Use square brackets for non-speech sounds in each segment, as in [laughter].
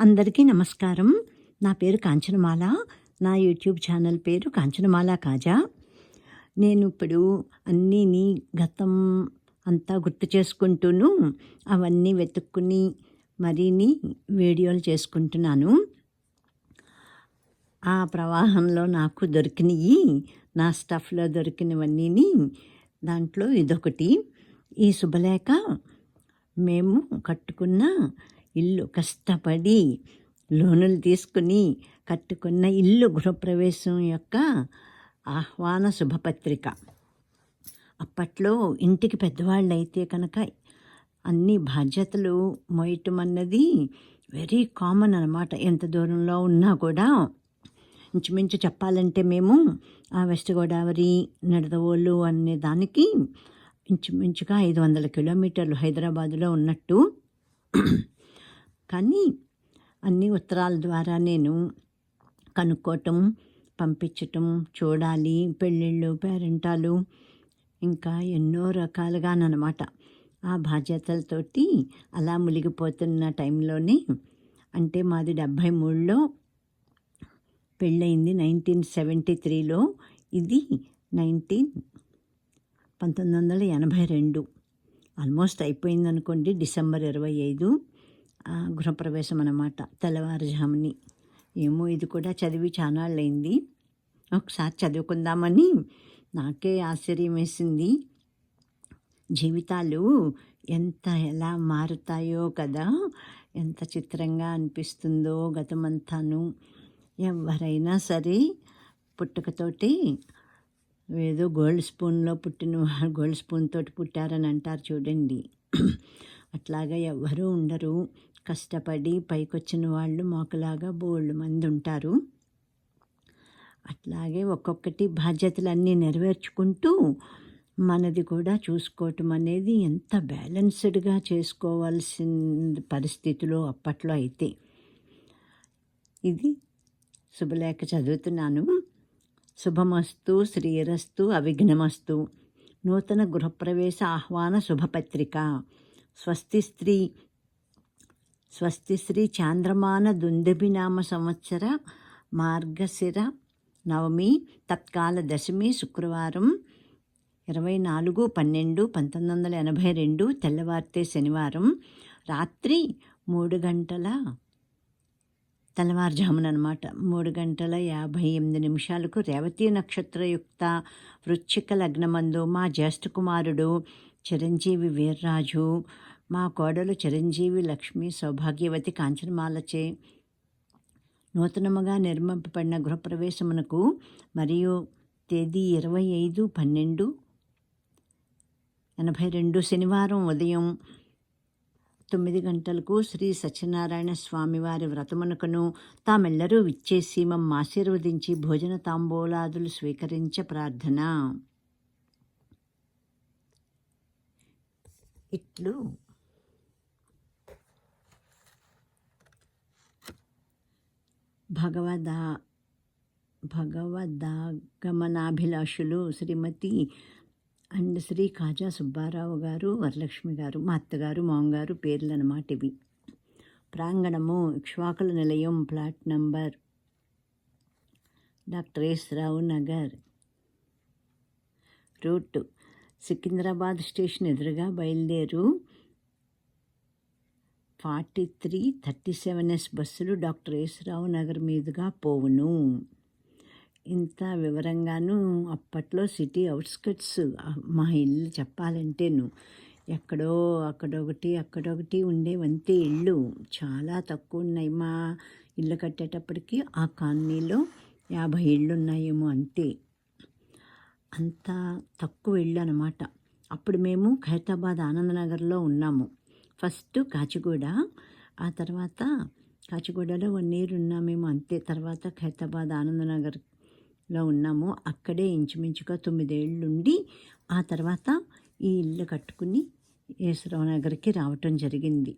అందరికీ నమస్కారం. నా పేరు కాంచనమాల. నా యూట్యూబ్ ఛానల్ పేరు కాంచనమాల కాజా. నేను ఇప్పుడు అన్నీని గతం అంతా గుర్తు చేసుకుంటూను అవన్నీ వెతుక్కుని మరీని వీడియోలు చేసుకుంటున్నాను. ఆ ప్రవాహంలో నాకు దొరికినవి నా స్టఫ్లో దొరికినవన్నీని దాంట్లో ఇదొకటి. ఈ శుభలేఖ మేము కట్టుకున్న ఇల్లు కష్టపడి లోనులు తీసుకుని కట్టుకున్న ఇల్లు గృహప్రవేశం యొక్క ఆహ్వాన శుభపత్రిక. అప్పట్లో ఇంటికి పెద్దవాళ్ళు అయితే కనుక అన్ని బాధ్యతలు మోయటం అన్నది వెరీ కామన్ అనమాట ఎంత దూరంలో ఉన్నా కూడా ఇంచుమించు చెప్పాలంటే మేము ఆ వెస్ట్ గోదావరి నడదవోళ్ళు అనే దానికి ఇంచుమించుగా ఐదు వందల కిలోమీటర్లు హైదరాబాదులో ఉన్నట్టు కానీ అన్ని ఉత్తరాల ద్వారా నేను కనుక్కోవటం పంపించటం చూడాలి పెళ్ళిళ్ళు పేరెంటాలు ఇంకా ఎన్నో రకాలుగానమాట ఆ బాధ్యతలతోటి అలా మునిగిపోతున్న టైంలోనే అంటే మాది డెబ్భై మూడులో పెళ్ళయింది నైన్టీన్ సెవెంటీ త్రీలో. ఇది నైన్టీన్ పంతొమ్మిది వందల ఎనభై రెండు. ఆల్మోస్ట్ అయిపోయింది అనుకోండి డిసెంబర్ ఇరవై ఐదు. గృహప్రవేశం అన్నమాట తెల్లవారుజాముని. ఏమో ఇది కూడా చదివి చానాళ్ళైంది ఒకసారి చదువుకుందామని నాకే ఆశ్చర్యం వేసింది జీవితాలు ఎంత ఎలా మారుతాయో కదా ఎంత చిత్రంగా అనిపిస్తుందో గతమంతాను. ఎవరైనా సరే పుట్టుకతోటి ఏదో గోల్డ్ స్పూన్లో పుట్టిన [laughs] గోల్డ్ స్పూన్ తోటి పుట్టారని అంటారు చూడండి. [clears throat] అట్లాగా ఎవ్వరూ ఉండరు. కష్టపడి పైకొచ్చిన వాళ్ళు మాకులాగా బోళ్ళు మంది ఉంటారు. అట్లాగే ఒక్కొక్కటి బాధ్యతలన్నీ నెరవేర్చుకుంటూ మనది కూడా చూసుకోవటం అనేది ఎంత బ్యాలెన్స్డ్గా చేసుకోవాల్సిన పరిస్థితిలో అప్పట్లో అయితే. ఇది శుభలేఖ చదువుతున్నాను. శుభమస్తు శ్రీరస్తు అవిఘ్నమస్తు. నూతన గృహప్రవేశ ఆహ్వాన శుభపత్రిక. స్వస్తి స్త్రీ స్వస్తి శ్రీ చాంద్రమాన దుందభినామ సంవత్సర మార్గశిర నవమి తత్కాల దశమి శుక్రవారం ఇరవై నాలుగు పన్నెండు పంతొమ్మిది వందల ఎనభై రెండు తెల్లవారితే శనివారం రాత్రి మూడు గంటల తెల్లవారుజామున అనమాట మూడు గంటల యాభై ఎనిమిది నిమిషాలకు రేవతి నక్షత్రయుక్త వృచ్చిక లగ్నమందు మా జ్యేష్ఠ కుమారుడు చిరంజీవి వీర్రాజు మా కోడలు చిరంజీవి లక్ష్మి సౌభాగ్యవతి కాంచనమాలచే నూతనముగా నిర్మింపబడిన గృహప్రవేశమునకు మరియు తేదీ ఇరవై ఐదు పన్నెండు ఎనభై రెండు శనివారం ఉదయం తొమ్మిది గంటలకు శ్రీ సత్యనారాయణ స్వామివారి వ్రతమునకును తామెల్లరూ విచ్చేసి మమ్మ ఆశీర్వదించి భోజన తాంబూలాదులు స్వీకరించ ప్రార్థన. ఇట్లు భగవదా భగవద్గమనాభిలాషులు శ్రీమతి అండ్ శ్రీ కాజా సుబ్బారావు గారు వరలక్ష్మి గారు మా అత్తగారు మామగారు పేర్లు అన్నమాట ఇవి. ప్రాంగణము ఇక్ష్వాకుల నిలయం plot number doctor S Rao Nagar. Route Secunderabad station ఎదురుగా బయలుదేరు. Forty three thirty seven S బస్సులు డాక్టర్ యేసురావు రావు నగర్ మీదుగా పోవును. ఇంత వివరంగాను అప్పట్లో సిటీ అవుట్స్కట్స్ మా ఇల్లు చెప్పాలంటేను ఎక్కడో అక్కడొకటి అక్కడొకటి ఉండేవంతే ఇళ్ళు. చాలా తక్కువ ఉన్నాయి మా ఇల్లు కట్టేటప్పటికి. ఆ కాలనీలో యాభై ఇళ్ళు ఉన్నాయేమో అంతే. అంత తక్కువ ఇళ్ళు అనమాట అప్పుడు మేము ఖైరతాబాద్ ఆనందనగర్లో ఉన్నాము. ఫస్ట్ కాచిగూడ ఆ తర్వాత కాచిగూడలో వన్ ఇయర్ ఉన్నామేమో అంతే. తర్వాత ఖైరతాబాద్ ఆనందనగర్లో ఉన్నాము. అక్కడే ఇంచుమించుగా తొమ్మిదేళ్ళు ఉండి ఆ తర్వాత ఈ ఇల్లు కట్టుకుని యేసరావు నగర్కి రావటం జరిగింది.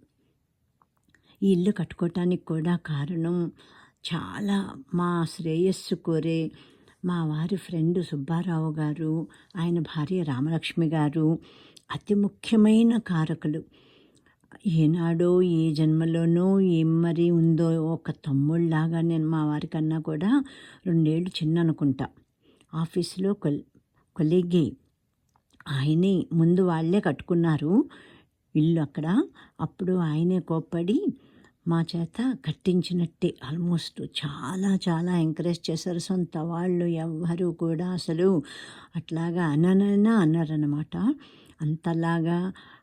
ఈ ఇల్లు కట్టుకోవటానికి కూడా కారణం చాలా మా శ్రేయస్సు కోరే మా వారి ఫ్రెండ్ సుబ్బారావు గారు ఆయన భార్య రామలక్ష్మి గారు అతి ముఖ్యమైన కారకులు. ఏనాడో ఏ జన్మలోనో ఏం మరి ఉందో ఒక తమ్ముళ్ళలాగా నేను మా వారికన్నా కూడా రెండేళ్ళు చిన్న అనుకుంటా ఆఫీసులో కొల్ కొలీగే. ఆయనే ముందు వాళ్ళే కట్టుకున్నారు ఇల్లు అక్కడ. అప్పుడు ఆయనే కోప్పడి మా చేత కట్టించినట్టే. ఆల్మోస్ట్ చాలా చాలా ఎంకరేజ్ చేశారు సొంత వాళ్ళు ఎవ్వరు కూడా అసలు అట్లాగా అననైనా అన్నారనమాట అంతలాగా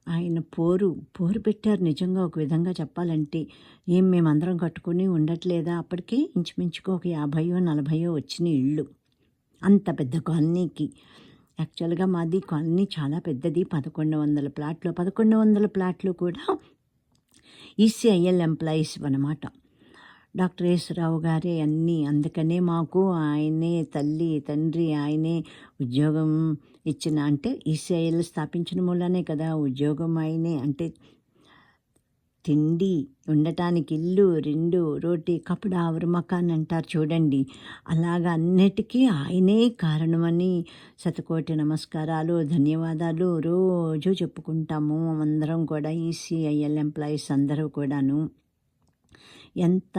ఆయన పోరు పోరు పెట్టారు నిజంగా ఒక విధంగా చెప్పాలంటే. ఏం మేమందరం కట్టుకుని ఉండట్లేదా? అప్పటికే ఇంచుమించుకు ఒక యాభైయో నలభయో వచ్చిన ఇళ్ళు. అంత పెద్ద కాలనీకి. యాక్చువల్గా మాది కాలనీ చాలా పెద్దది. పదకొండు వందల ప్లాట్లు. పదకొండు వందల ప్లాట్లు కూడా E C I L employees అనమాట డాక్టర్ యేసురావు గారే అన్నీ. అందుకనే మాకు ఆయనే తల్లి తండ్రి ఆయనే ఉద్యోగం ఇచ్చిన అంటే ఈసీఐఎల్ స్థాపించిన మూలనే కదా ఉద్యోగం ఆయనే. అంటే తిండి ఉండటానికి ఇల్లు రెండు రోటీ కపడా మకాన్ అంటారు చూడండి. అలాగా అన్నిటికీ ఆయనే కారణమని శతకోటి నమస్కారాలు ధన్యవాదాలు రోజు చెప్పుకుంటాము. అందరం కూడా ఈసీఐఎల్ ఎంప్లాయీస్ అందరూ కూడాను. ఎంత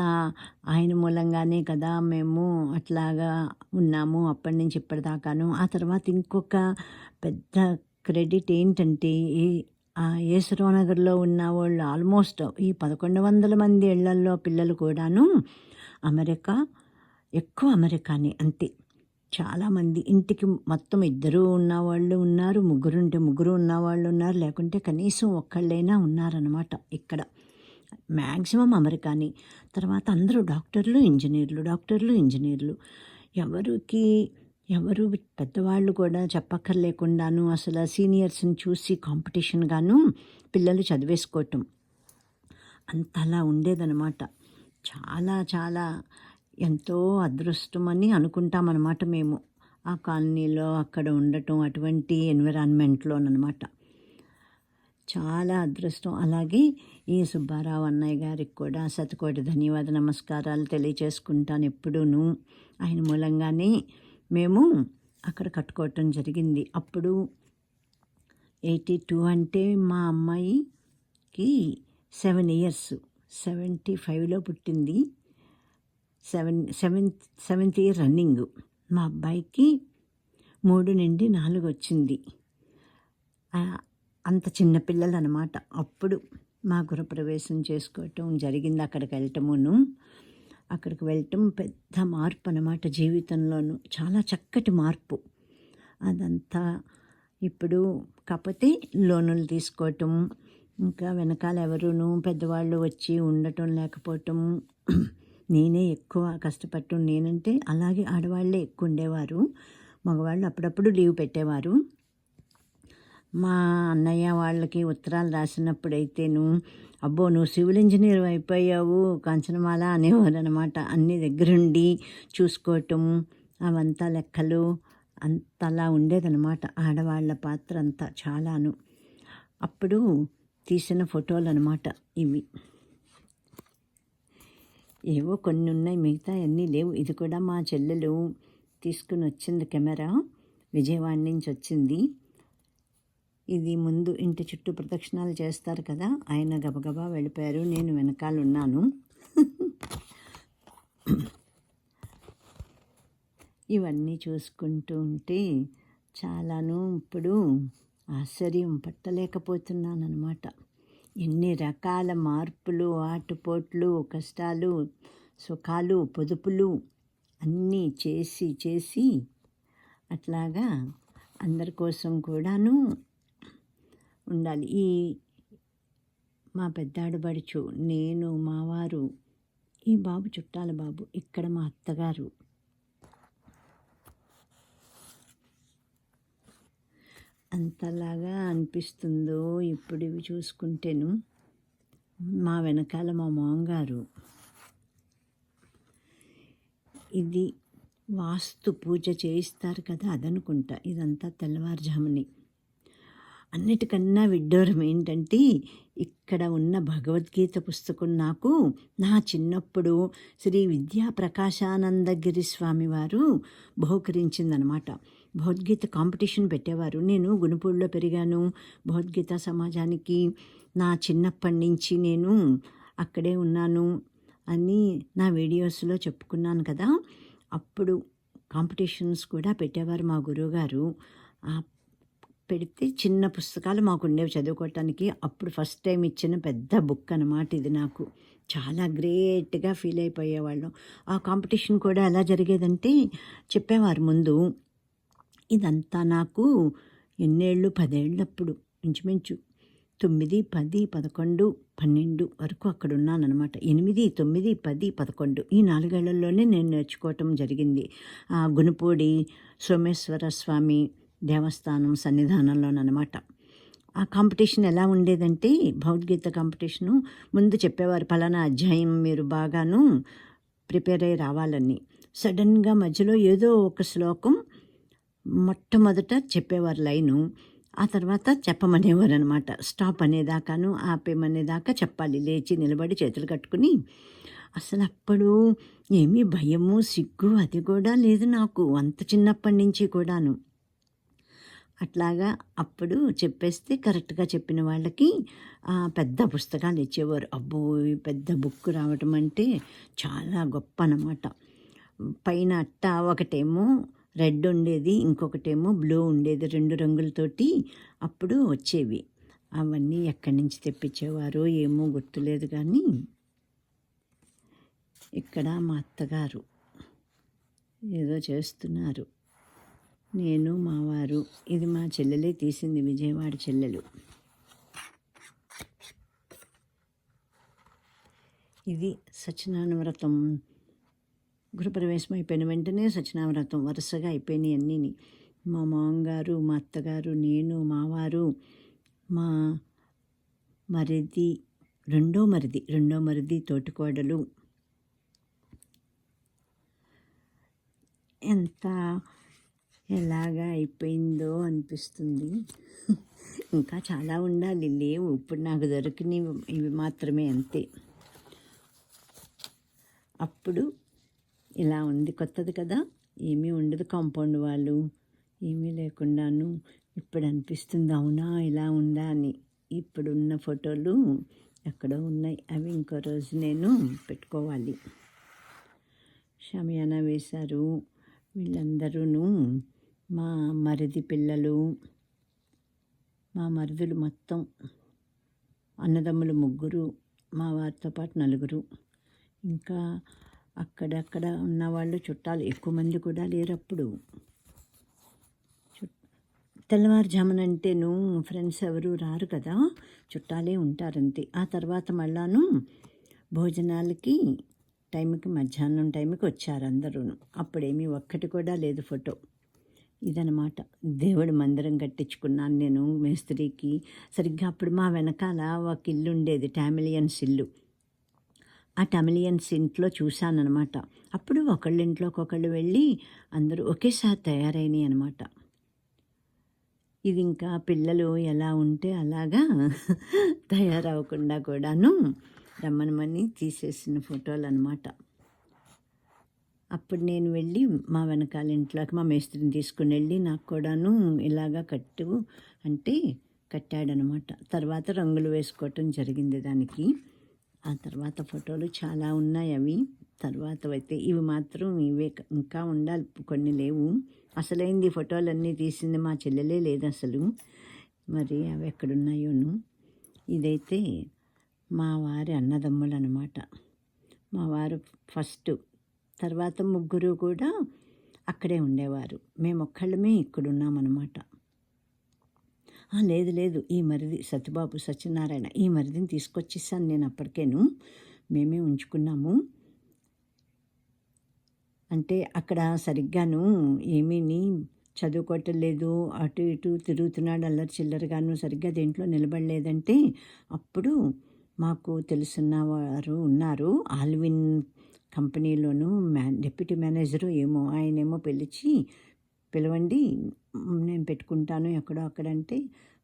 ఆయన మూలంగానే కదా మేము అట్లాగా ఉన్నాము అప్పటి నుంచి ఇప్పటిదాకాను. ఆ తర్వాత ఇంకొక పెద్ద క్రెడిట్ ఏంటంటే ఈ యేసరావు నగర్లో ఉన్న వాళ్ళు ఆల్మోస్ట్ ఈ పదకొండు వందల మంది ఇళ్ళల్లో పిల్లలు కూడాను అమెరికా ఎక్కువ అమెరికానే అంతే. చాలామంది ఇంటికి మొత్తం ఇద్దరు ఉన్నవాళ్ళు ఉన్నారు ముగ్గురు ఉంటే ముగ్గురు ఉన్నవాళ్ళు ఉన్నారు లేకుంటే కనీసం ఒక్కళ్ళైనా ఉన్నారనమాట ఇక్కడ. మ్యాక్సిమం అమెరికాని. తర్వాత అందరూ డాక్టర్లు ఇంజనీర్లు డాక్టర్లు ఇంజనీర్లు. ఎవరికి ఎవరు పెద్దవాళ్ళు కూడా చెప్పక్కర్లేకుండాను అసలు సీనియర్స్ని చూసి కాంపిటీషన్గాను పిల్లలు చదివేసుకోవటం. అంతలా ఉండేదనమాట. చాలా చాలా ఎంతో అదృష్టమని అనుకుంటామన్నమాట మేము. ఆ కాలనీలో అక్కడ ఉండటం అటువంటి ఎన్విరాన్మెంట్లోనమాట చాలా అదృష్టం. అలాగే ఈ సుబ్బారావు అన్నయ్య గారికి కూడా శతకోటి ధన్యవాద నమస్కారాలు తెలియచేసుకుంటాను ఎప్పుడూను. ఆయన మూలంగానే మేము అక్కడ కట్టుకోవటం జరిగింది. అప్పుడు ఎయిటీ టూ అంటే మా అమ్మాయికి సెవెన్ ఇయర్స్. సెవెంటీ ఫైవ్లో పుట్టింది. Seven seventh seventh year running. మా అబ్బాయికి మూడు నుండి నాలుగు వచ్చింది అంత చిన్నపిల్లలు అనమాట అప్పుడు మా గృహప్రవేశం చేసుకోవటం జరిగింది అక్కడికి వెళ్ళటమును. అక్కడికి వెళ్ళటం పెద్ద మార్పు అనమాట జీవితంలోనూ. చాలా చక్కటి మార్పు. అదంతా ఇప్పుడు కాకపోతే లోనులు తీసుకోవటం ఇంకా వెనకాల ఎవరును పెద్దవాళ్ళు వచ్చి ఉండటం లేకపోవటం. నేనే ఎక్కువ కష్టపడటం నేనంటే అలాగే ఆడవాళ్ళే ఎక్కువ ఉండేవారు. మగవాళ్ళు అప్పుడప్పుడు లీవ్ పెట్టేవారు. మా అన్నయ్య వాళ్ళకి ఉత్తరాలు రాసినప్పుడైతేను అబ్బో నువ్వు సివిల్ ఇంజనీర్ అయిపోయావు కాంచనమాల అనేవారు అనమాట అన్ని దగ్గరుండి చూసుకోవటం అవంతా లెక్కలు అంతలా ఉండేదనమాట ఆడవాళ్ళ పాత్ర అంతా చాలాను. అప్పుడు తీసిన ఫోటోలు అనమాట ఇవి. ఏవో కొన్ని ఉన్నాయి మిగతా అన్నీ లేవు. ఇది కూడా మా చెల్లెలు తీసుకుని వచ్చింది కెమెరా విజయవాడ నుంచి వచ్చింది ఇది ముందు ఇంటి చుట్టూ ప్రదక్షిణాలు చేస్తారు కదా ఆయన గబగబా వెళ్ళిపోయారు. నేను వెనకాల ఉన్నాను ఇవన్నీ చూసుకుంటూ ఉంటే చాలాను ఇప్పుడు ఆశ్చర్యం పట్టలేకపోతున్నాను అనమాట ఎన్ని రకాల మార్పులు ఆటుపోట్లు కష్టాలు సుఖాలు పొదుపులు అన్నీ చేసి చేసి అట్లాగా అందరి కోసం కూడాను ఉండాలి. ఈ మా పెద్దాడు బడుచు నేను మావారు ఈ బాబు చుట్టాల బాబు ఇక్కడ మా అత్తగారు. అంతలాగా అనిపిస్తుందో ఇప్పుడు ఇవి చూసుకుంటేను మా వెనకాల మా మామగారు. ఇది వాస్తు పూజ చేయిస్తారు కదా అదనుకుంటా. ఇదంతా తెల్లవారుజాముని. అన్నిటికన్నా విడ్డూరం ఏంటంటే ఇక్కడ ఉన్న భగవద్గీత పుస్తకం నాకు నా చిన్నప్పుడు శ్రీ విద్యా ప్రకాశానందగిరి స్వామి వారు బహుకరించిందనమాట. భగవద్గీత కాంపిటీషన్ పెట్టేవారు. నేను గుణపూడిలో పెరిగాను. భగవద్గీత సమాజానికి నా చిన్నప్పటి నుంచి నేను అక్కడే ఉన్నాను అని నా వీడియోస్లో చెప్పుకున్నాను కదా అప్పుడు కాంపిటీషన్స్ కూడా పెట్టేవారు మా గురువుగారు. పెడితే చిన్న పుస్తకాలు మాకు ఉండేవి చదువుకోవటానికి. అప్పుడు ఫస్ట్ టైం ఇచ్చిన పెద్ద బుక్ అనమాట ఇది నాకు. చాలా గ్రేట్గా ఫీల్ అయిపోయేవాళ్ళం. ఆ కాంపిటీషన్ కూడా ఎలా జరిగేదంటే చెప్పేవారు ముందు ఇదంతా నాకు ఎన్నేళ్ళు పదేళ్ళప్పుడు ఇంచుమించు తొమ్మిది పది పదకొండు పన్నెండు వరకు అక్కడ ఉన్నానమాట ఎనిమిది తొమ్మిది పది పదకొండు ఈ నాలుగేళ్ళలోనే నేను నేర్చుకోవటం జరిగింది. గునుపూడి సోమేశ్వర స్వామి దేవస్థానం సన్నిధానంలోనమాట ఆ కాంపిటీషన్ ఎలా ఉండేదంటే భగవద్గీత కాంపిటీషను ముందు చెప్పేవారు పలానా అధ్యాయం మీరు బాగాను ప్రిపేర్ అయ్యి రావాలని. సడన్గా మధ్యలో ఏదో ఒక శ్లోకం మొట్టమొదట చెప్పేవారు లైను. ఆ తర్వాత చెప్పమనేవారు అనమాట స్టాప్ అనేదాకాను ఆపేమనేదాకా చెప్పాలి. లేచి నిలబడి చేతులు కట్టుకుని అసలు అప్పుడు ఏమీ భయము సిగ్గు అది కూడా లేదు నాకు అంత చిన్నప్పటి నుంచి కూడాను. అట్లాగా అప్పుడు చెప్పేస్తే కరెక్ట్గా చెప్పిన వాళ్ళకి పెద్ద పుస్తకాలు ఇచ్చేవారు. అబ్బో పెద్ద బుక్ రావటం అంటే చాలా గొప్ప అన్నమాట పైన అట్ట ఒకటేమో రెడ్ ఉండేది ఇంకొకటేమో బ్లూ ఉండేది రెండు రంగులతోటి అప్పుడు వచ్చేవి. అవన్నీ ఎక్కడి నుంచి తెప్పించేవారో ఏమో గుర్తులేదు కానీ ఇక్కడ మా అత్తగారు ఏదో చేస్తున్నారు. నేను మావారు ఇది మా చెల్లెలే తీసింది విజయవాడ చెల్లెలు. ఇది సత్యనారాయణ వ్రతం గృహప్రవేశం అయిపోయిన వెంటనే సచినావ్రతం వరుసగా అయిపోయినాయి అన్నీ మా మామగారు మా అత్తగారు నేను మావారు మా మరిది రెండో మరిది రెండో మరిది తోటికోడలు. ఎంత ఎలాగా అయిపోయిందో అనిపిస్తుంది. ఇంకా చాలా ఉండాలి. లేవు. ఇప్పుడు నాకు దొరికినవి ఇవి మాత్రమే అంతే. అప్పుడు ఇలా ఉంది. కొత్తది కదా. ఏమీ ఉండదు కాంపౌండ్ వాళ్ళు. ఏమీ లేకుండాను ఇప్పుడు అనిపిస్తుంది. అవునా? ఇలా ఉందా అని. ఇప్పుడున్న ఫోటోలు ఎక్కడో ఉన్నాయి. అవి ఇంకో రోజు నేను పెట్టుకోవాలి. షమియానా వేశారు. వీళ్ళందరూ మా మరిది పిల్లలు మా మరుదులు మొత్తం అన్నదమ్ములు ముగ్గురు మా వారితో పాటు నలుగురు. ఇంకా అక్కడక్కడ ఉన్నవాళ్ళు చుట్టాలు ఎక్కువ మంది కూడా లేరు అప్పుడు తెల్లవారుజామున ఫ్రెండ్స్ ఎవరు రారు కదా చుట్టాలే ఉంటారంతే. ఆ తర్వాత మళ్ళాను భోజనాలకి టైంకి మధ్యాహ్నం టైంకి వచ్చారు అందరూ అప్పుడేమీ ఒక్కటి కూడా లేదు ఫోటో. ఇదనమాట దేవుడి మందిరం కట్టించుకున్నాను నేను మేస్త్రికి సరిగ్గా అప్పుడు మా వెనకాల ఒక ఇల్లు ఉండేది టామిలియన్స్ ఇల్లు ఆ టమిలియన్స్ ఇంట్లో చూశానమాట అప్పుడు ఒకళ్ళ ఇంట్లోకి ఒకళ్ళు వెళ్ళి అందరూ ఒకేసారి తయారైనాయి అనమాట ఇది ఇంకా పిల్లలు ఎలా ఉంటే అలాగా తయారవకుండా కూడాను రమ్మనమని తీసేసిన ఫోటోలు అనమాట అప్పుడు నేను వెళ్ళి మా వెనకాల ఇంట్లోకి మా మేస్త్రిని తీసుకుని వెళ్ళి నాకు కూడాను ఇలాగా కట్టు అంటే కట్టాడనమాట. తర్వాత రంగులు వేసుకోవటం జరిగింది దానికి. ఆ తర్వాత ఫోటోలు చాలా ఉన్నాయి అవి. తర్వాత అయితే ఇవి మాత్రం ఇవే ఇంకా ఉండాలి కొన్ని లేవు. అసలైంది ఫోటోలన్నీ తీసింది మా చెల్లెలే లేదు అసలు. మరి అవి ఎక్కడున్నాయోను? ఇదైతే మా వారి అన్నదమ్ములు అనమాట మా వారు ఫస్ట్ తర్వాత ముగ్గురు కూడా అక్కడే ఉండేవారు. మేము ఒక్కళ్ళమే ఇక్కడున్నామన్నమాట లేదు లేదు ఈ మరిది సత్యబాబు సత్యనారాయణ ఈ మరిదిని తీసుకొచ్చేసాను నేను అప్పటికేను. మేమే ఉంచుకున్నాము. అంటే అక్కడ సరిగ్గాను ఏమీని చదువుకోవటం లేదు అటు ఇటు తిరుగుతున్నాడు అల్లరి చిల్లరగాను సరిగ్గా దేంట్లో నిలబడలేదంటే అప్పుడు మాకు తెలుసున్న వారు ఉన్నారు. ఆల్విన్ కంపెనీలోనూ మ్యా డిప్యూటీ మేనేజరు ఏమో ఆయనేమో పిలిచి పిలవండి నేను పెట్టుకుంటాను ఎక్కడో అక్కడంటే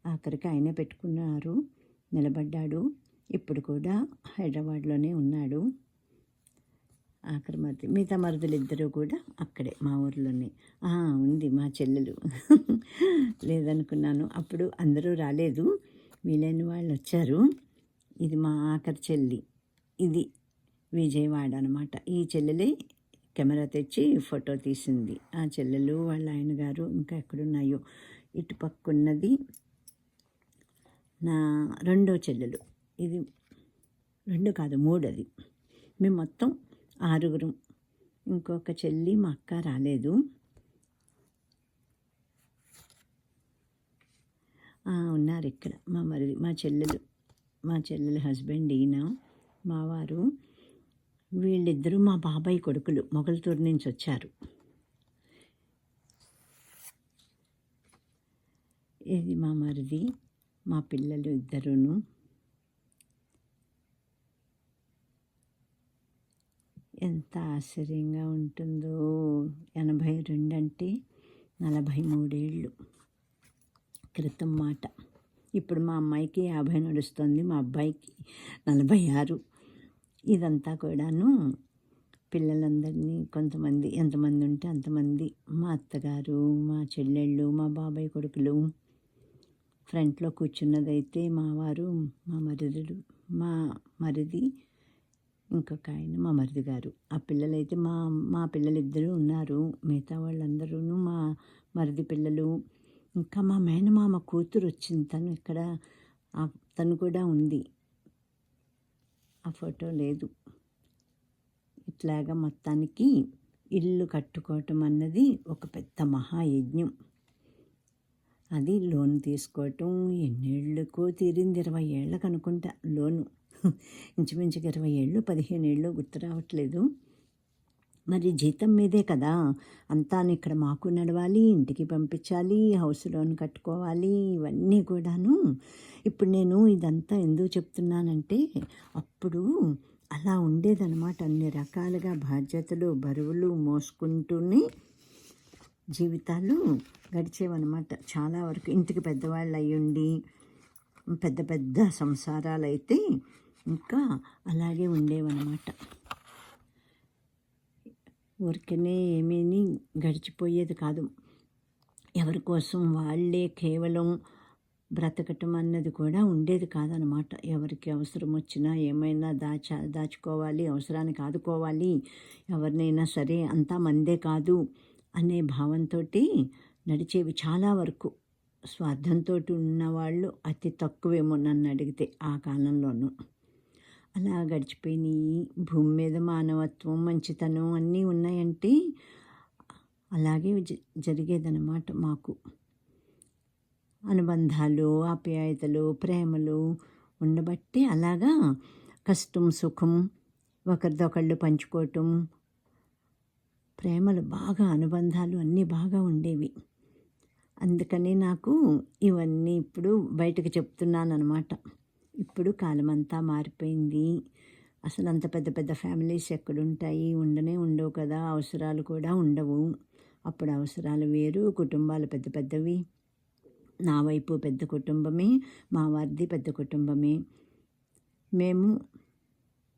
ఆఖరికి ఆయనే పెట్టుకున్నారు నిలబడ్డాడు ఇప్పుడు కూడా హైదరాబాద్లోనే ఉన్నాడు. ఆఖరి మరిది మిగతా మరుదులు ఇద్దరు కూడా అక్కడే మా ఊర్లోనే. ఉంది మా చెల్లెలు. [laughs] లేదనుకున్నాను అప్పుడు అందరూ రాలేదు వీలైన వాళ్ళు వచ్చారు. ఇది మా ఆఖరి చెల్లి. ఇది విజయవాడ అనమాట ఈ చెల్లెలే కెమెరా తెచ్చి ఫోటో తీసింది. ఆ చెల్లెలు వాళ్ళ ఆయన గారు ఇంకా ఎక్కడున్నాయో. ఇటు పక్కున్నది నా రెండో చెల్లెలు. ఇది రెండు కాదు మూడది. మేము మొత్తం ఆరుగురం. ఇంకొక చెల్లి మా అక్క రాలేదు. ఉన్నారు ఇక్కడ. మా మరి మా చెల్లెలు మా చెల్లెలు హస్బెండ్ ఈయన మావారు వీళ్ళిద్దరూ మా బాబాయ్ కొడుకులు మొగల్తూరు నుంచి వచ్చారు. ఇది మా మరిది? మా పిల్లలు ఇద్దరును. ఎంత ఆశ్చర్యంగా ఉంటుందో. ఎనభై రెండు అంటే నలభై మూడేళ్ళు క్రితం మాట. ఇప్పుడు మా అమ్మాయికి యాభై నడుస్తుంది మా అబ్బాయికి నలభై ఆరు ఇదంతా కూడాను పిల్లలందరినీ కొంతమంది ఎంతమంది ఉంటే అంతమంది మా అత్తగారు మా చెల్లెళ్ళు మా బాబాయ్ కొడుకులు ఫ్రంట్లో కూర్చున్నదైతే మా వారు మా మరిదుడు మా మరిది ఇంకొక ఆయన మా మరిది గారు ఆ పిల్లలైతే మా మా పిల్లలిద్దరూ ఉన్నారు. మిగతా వాళ్ళందరూ మా మరిది పిల్లలు ఇంకా మా మేనమామ కూతురు వచ్చింది తను ఇక్కడ తను కూడా ఉంది. ఆ ఫోటో లేదు. ఇట్లాగా మొత్తానికి ఇల్లు కట్టుకోవటం అన్నది ఒక పెద్ద మహాయజ్ఞం. అది లోన్ తీసుకోవటం ఎన్నేళ్ళకో తీరింది. ఇరవై ఏళ్ళకు అనుకుంటా లోను. ఇంచుమించుగా ఇరవై ఏళ్ళు పదిహేను ఏళ్ళు గుర్తు రావట్లేదు. మరి జీతం మీదే కదా. అంతా ఇక్కడ మాకు నడవాలి ఇంటికి పంపించాలి హౌస్ లోన్ కట్టుకోవాలి ఇవన్నీ కూడాను. ఇప్పుడు నేను ఇదంతా ఎందుకు చెప్తున్నానంటే అప్పుడు అలా ఉండేదన్నమాట. అన్ని రకాలుగా బాధ్యతలు బరువులు మోసుకుంటూనే జీవితాలు గడిచేవన్నమాట. చాలా వరకు ఇంటికి పెద్దవాళ్ళు అయ్యుండి పెద్ద పెద్ద సంసారాలు అయితే ఇంకా అలాగే ఉండేవన్నమాట. ఊరికనే ఏమీ గడిచిపోయేది కాదు. ఎవరి కోసం వాళ్ళే కేవలం బ్రతకటం అన్నది కూడా ఉండేది కాదనమాట. ఎవరికి అవసరం వచ్చినా ఏమైనా దాచా దాచుకోవాలి అవసరానికి ఆదుకోవాలి ఎవరినైనా సరే అంతా మందే కాదు అనే భావంతో నడిచేవి చాలా వరకు. స్వార్థంతో ఉన్నవాళ్ళు అతి తక్కువేమో నన్ను అడిగితే ఆ కాలంలోనూ. అలా గడిచిపోయినాయి. భూమి మీద మానవత్వం మంచితనం అన్నీ ఉన్నాయంటే అలాగే జరిగేదన్నమాట మాకు. అనుబంధాలు ఆప్యాయతలు ప్రేమలు ఉండబట్టి అలాగా కష్టం సుఖం ఒకరిదొకళ్ళు పంచుకోవటం ప్రేమలు బాగా అనుబంధాలు అన్నీ బాగా ఉండేవి. అందుకని నాకు ఇవన్నీ ఇప్పుడు బయటకు చెప్తున్నాను అనమాట ఇప్పుడు కాలమంతా మారిపోయింది. అసలు అంత పెద్ద పెద్ద ఫ్యామిలీస్ ఎక్కడుంటాయి? ఉండనే ఉండవు కదా. అవసరాలు కూడా ఉండవు. అప్పుడు అవసరాలు వేరు కుటుంబాలు పెద్ద పెద్దవి. నా వైపు పెద్ద కుటుంబమే మా వారిది పెద్ద కుటుంబమే. మేము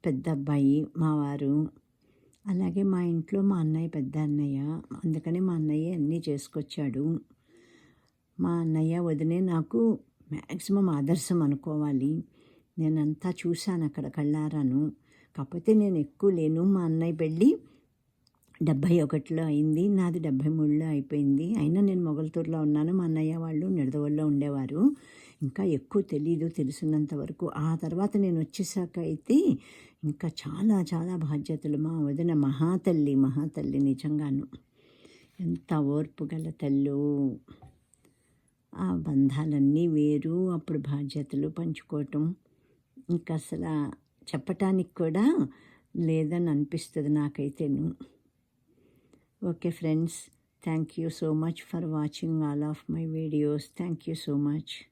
పెద్ద అబ్బాయి మా వారు. అలాగే మా ఇంట్లో మా అన్నయ్య పెద్ద అన్నయ్య. అందుకని మా అన్నయ్య అన్నీ చేసుకొచ్చాడు. మా అన్నయ్య వదినే నాకు మ్యాక్సిమం ఆదర్శం అనుకోవాలి. నేనంతా చూశాను అక్కడ కళ్ళారాను. కాకపోతే నేను ఎక్కువ లేను. మా అన్నయ్య పెళ్ళి డెబ్భై ఒకటిలో అయింది. నాది డెబ్భై మూడులో అయిపోయింది. అయినా నేను మొగల్తూరులో ఉన్నాను. మా అన్నయ్య వాళ్ళు నిడదవల్లో ఉండేవారు. ఇంకా ఎక్కువ తెలీదు తెలిసినంత వరకు. ఆ తర్వాత నేను వచ్చేసాక అయితే ఇంకా చాలా చాలా బాధ్యతలు మా వదిన మహాతల్లి మహాతల్లి నిజంగాను. ఎంత ఓర్పు గల తల్లు. ఆ బంధాలన్నీ వేరు అప్పుడు బాధ్యతలు పంచుకోవటం. ఇంకా అసలు చెప్పటానికి కూడా లేదని అనిపిస్తుంది నాకైతేను. Okay friends thank you so much for watching all of my videos. Thank you so much.